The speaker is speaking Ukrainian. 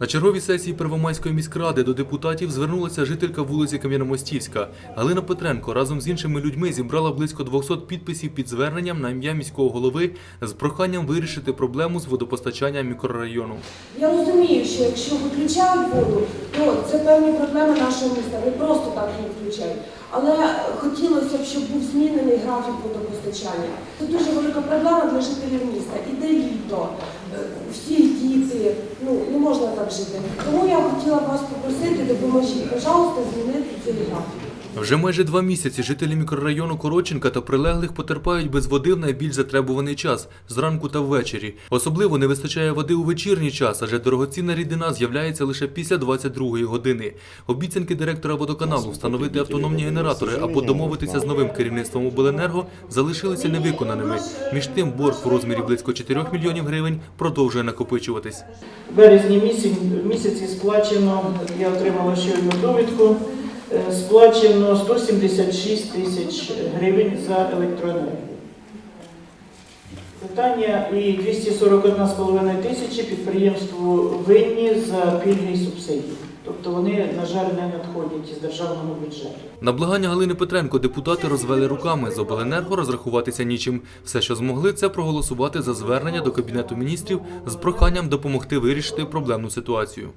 На черговій сесії Первомайської міськради до депутатів звернулася жителька вулиці Кам'яномостівська. Галина Петренко разом з іншими людьми зібрала близько 200 підписів під зверненням на ім'я міського голови з проханням вирішити проблему з водопостачанням мікрорайону. Я розумію, що якщо виключають воду, то це певні проблеми нашого міста. Не просто так її включають. Але хотілося б, щоб був змінений графік водопостачання. Це дуже велика проблема для жителів міста. Іде літо, е, всі ну не можна так жити. Тому я хотіла вас попросити, допоможіть, пожалуйста, змінити графік. Вже майже два місяці жителі мікрорайону Короченка та прилеглих потерпають без води в найбільш затребуваний час зранку та ввечері. Особливо не вистачає води у вечірній час, адже дорогоцінна рідина з'являється лише після 22-ї години. Обіцянки директора водоканалу встановити автономні генератори або домовитися з новим керівництвом обленерго залишилися невиконаними. Між тим борг у розмірі близько 4 мільйонів гривень продовжує накопичуватись. В березні місяці, сплачено, я отримала щойно довідку, сплачено 176 тисяч гривень за електроенергію. Питання і 241,5 тисячі підприємству винні за пільги і субсидії. Тобто вони, на жаль, не надходять із державного бюджету. На благання Галини Петренко депутати розвели руками з обленерго розрахуватися нічим. Все, що змогли, це проголосувати за звернення до кабінету міністрів з проханням допомогти вирішити проблемну ситуацію.